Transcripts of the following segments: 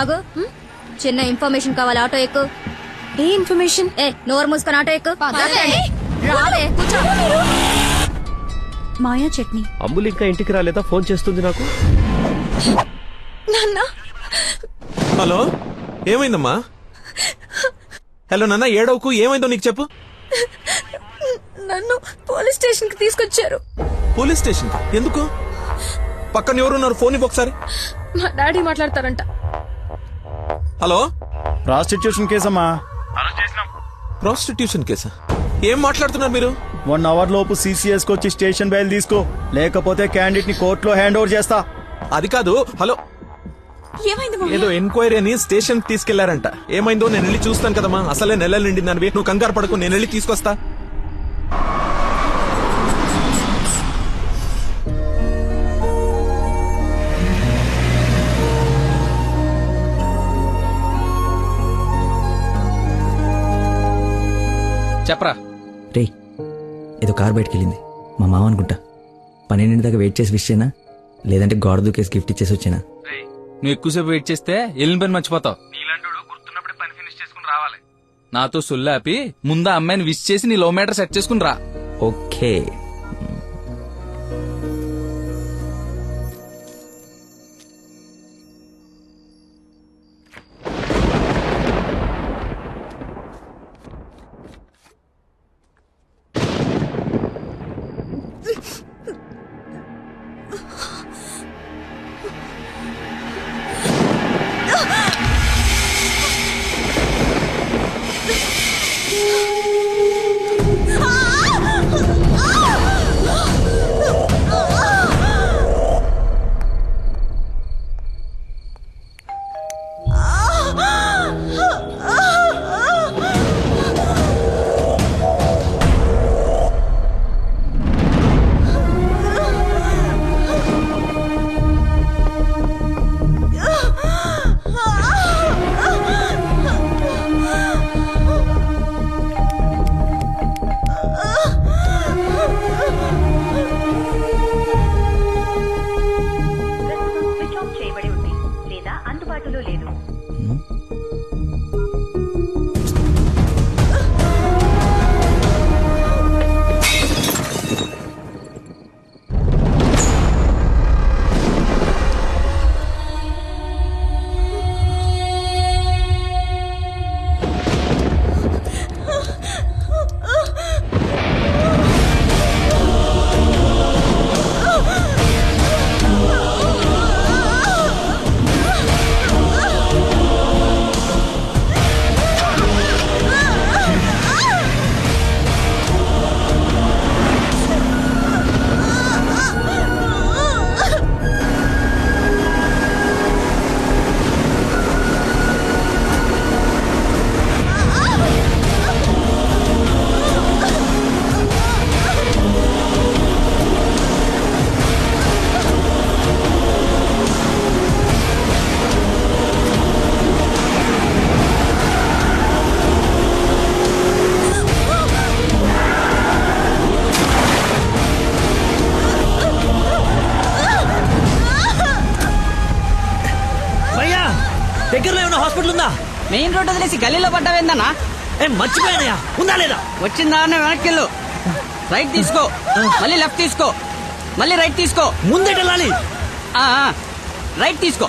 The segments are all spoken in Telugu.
ఆగు చిన్న ఇన్ఫర్మేషన్ కావాలి ఆటో ఎక్కు. ఏ ఇన్ఫర్మేషన్? ఏ నోరు మూసుకొని ఆటో ఎక్కు. రావే, కూర్చో. మాయా చట్నీ. అంబులు ఇంకా ఇంటికి రాలేదా? ఫోన్ చేస్తుంది నాకు. నాన్న. హలో? ఏమైందమ్మా? హలో నాన్న ఏడవకు? ఏమైందో నీకు చెప్పు. నన్ను పోలీస్ స్టేషన్కి తీసుకొచ్చారు. పోలీస్ స్టేషన్ ఎందుకు? పక్కన ఎవరున్నారు? ఫోన్ ఇవ్వు ఒకసారి. మా డాడీ మాట్లాడతారంట. హలో? ప్రాస్టిట్యూషన్ కేసమ్మా. ప్రాస్టిట్యూషన్ కేసా? ఏం మాట్లాడుతున్నారు మీరు? వన్ అవర్ లోపు సీసీఎస్ వచ్చి స్టేషన్ బయలు తీసుకో. లేకపోతే క్యాండిడేట్ని కోర్టులో హ్యాండ్ ఓవర్ చేస్తా. అది కాదు హలో. ఏమైంది ఏదో ఎంక్వైరీ అని స్టేషన్కి తీసుకెళ్ళారంట. ఏమైందో నేను వెళ్ళి చూస్తాను కదమ్మా. అసలే నెలలు నిండింది నువ్వు కంగారు పడకు నేను వెళ్ళి తీసుకొస్తా. చెప్పరా? రే ఏదో కార్ బయటకు వెళ్ళింది మా మామ అనుకుంటా. పన్నెండింటి దాకా వెయిట్ చేసి విష్ చేయనా లేదంటే గోడ దూకేసి గిఫ్ట్ ఇచ్చేసి వచ్చేనా? నువ్వు ఎక్కువసేపు వెయిట్ చేస్తే వెళ్ళిన పని మర్చిపోతావు. నీలాంటి గుర్తున్నప్పుడే పని ఫినిష్ చేసుకుని రావాలి. నాతో సొల్లాపి ముందు అమ్మాయిని విష్ చేసి నీ లో మీటర్ సెట్ చేసుకుని రా. ఓకే. అందుబాటులో లేదు మెయిన్ రోడ్ వదిలేసి గల్లీలో పడ్డావేందన్నా? ఏ మర్చిపోయానయ్యా. ఉందా లేదా? వచ్చిన దారిని వెనక్కి వెళ్ళు రైట్ తీసుకో. మళ్ళీ లెఫ్ట్ తీసుకో. మళ్ళీ రైట్ తీసుకో. ముందే వెళ్ళాలి రైట్ తీసుకో.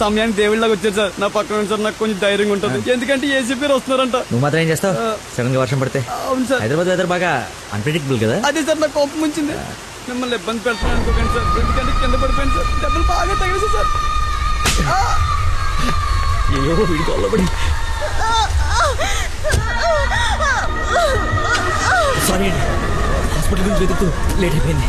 సమయానికి దేవుళ్ళగా వచ్చారు సార్. నా పక్కన సార్ నాకు కొంచెం ధైర్యంగా ఉంటుంది. ఎందుకంటే ఏసీపీ వస్తున్నారంట. నువ్వు మాత్రం ఏం చేస్తావు? సడన్గా వర్షం పడితే? అవును సార్. హైదరాబాద్ వెదర్ బాగా అన్ప్రెడిక్టబుల్ కదా? అదే సార్ నాకు కోపం వచ్చింది. మిమ్మల్ని ఇబ్బంది పెడతాను అనుకోకండి సార్. ఎందుకంటే కింద పడిపోయింది సార్. దెబ్బలు బాగా తగిలి సార్. అయ్యో వీడి కొల్లబడి సారీ అండి. హాస్పిటల్ గురించి వెతుకుతూ లేట్ అయిపోయింది.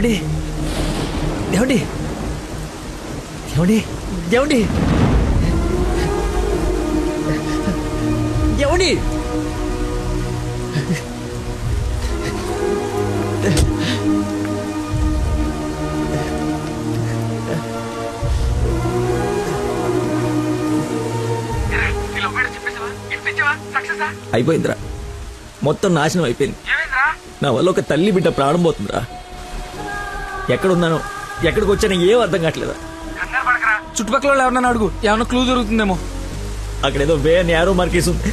ఏమండి ఏమండి ఏమండి ఏమండి ఏమండి అయిపోయిందిరా. మొత్తం నాశనం అయిపోయింది. నా వల్ల ఒక తల్లి బిడ్డ ప్రాణం పోతుందిరా. ఎక్కడున్నానో? ఎక్కడికి వచ్చానో ఏం అర్థం కావట్లేదు? చుట్టుపక్కల వాళ్ళు ఎవరన్నా అడుగు. ఏమన్నా క్లూ దొరుకుతుందేమో. అక్కడ ఏదో వే అని యారో మార్కేసి. ఉంది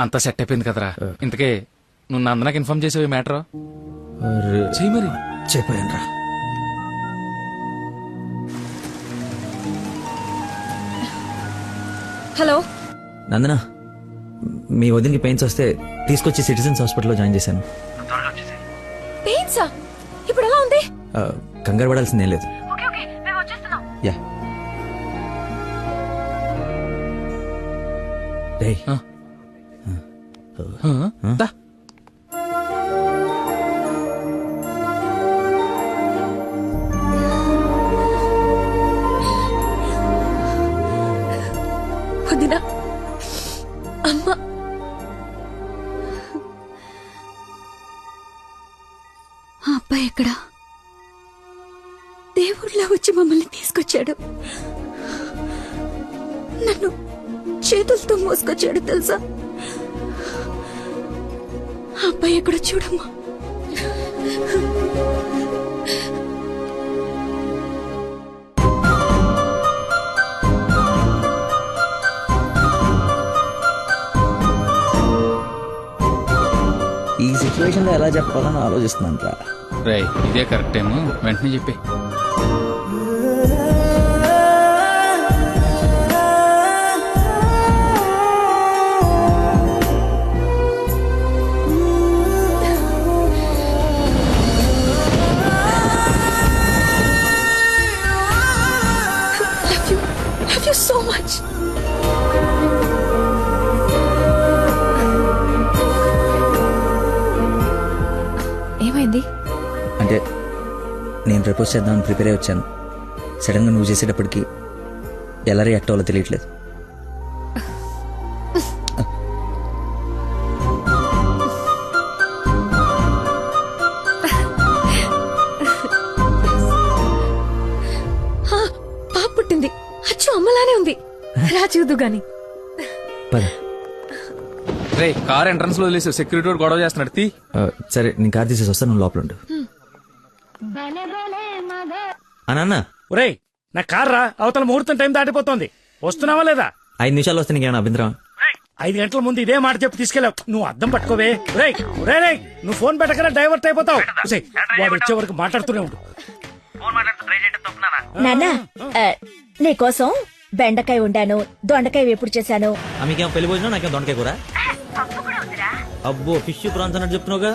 అంతా సెట్ అయిపోయింది కదరా. ఇంతకే నువ్వు నందనకి ఇన్ఫార్మ్ చేసావు మ్యాటర్? చెయ్యి మరి. చెప్పాను హలో. నందన మీ వదినకి పెయిన్స్ వస్తే తీసుకొచ్చి సిటిజన్స్ హాస్పిటల్లో జాయిన్ చేశాను. పెయిన్సా ఇప్పుడు ఎలా ఉంది? కంగారు పడాల్సిందేం లేదు. యా. దా. వదినా. అమ్మ. ఆ అబ్బాయి ఎక్కడ? దేవుళ్ళ వచ్చి మమ్మల్ని తీసుకొచ్చాడు. నన్ను చేతులతో మోసుకొచ్చాడు తెలుసా? అబ్బాయి ఎక్కడ చూడమ్మా? ఈ సిచ్యువేషన్ ఎలా చెప్పాలని ఆలోచిస్తున్నాను రా. రేయ్ ఇదే కరెక్ట్ టైం వెంటనే చెప్పి. much. ఏమైంది? అంటే నేను ప్రపోజ్ చేద్దామని ప్రిపేర్ అయ్యి వచ్చాను. సడన్గా నువ్వు చేసేటప్పటికి ఎలా రియాక్ట్ అవ్వాలో తెలియట్లేదు. చూదు గాని. రే కార్ ఎంట్రన్స్లో వదిలేసి సెక్యూరిటీ వాడు గొడవ చేస్తున్నాడు. తీ. సరే నేను కార్ తీసేసి వస్తాను నువ్వు లోపల ఉండు. ఆ, నాన్న ఒరేయ్ నా కార్ రా అవతల ముహూర్తం టైం దాటిపోతోంది. వస్తున్నావా లేదా? ఐదు నిమిషాలు వస్తే నీకేమైనా అభ్యంతరం? ఐదు గంటల ముందు ఇదే మాట చెప్పి తీసుకెళ్ళావు. నువ్వు అద్దం పట్టుకోవే. రేయ్ రే రేయ్ నువ్వు ఫోన్ పెట్టకరా డైవర్ట్ అయిపోతావు. వాడు వచ్చే వరకు మాట్లాడుతూనే ఉండు. నాన్న నీకోసం బెండకాయ ఉండాను దొండకాయ వేపుడు చేశాను. ఆ, మీకేమో పెళ్ళి భోజనం నాకేమో దొండకాయ కూర? అబ్బో ఫిష్ ప్రాన్స్ అన్నట్టు చెప్తున్నావుగా?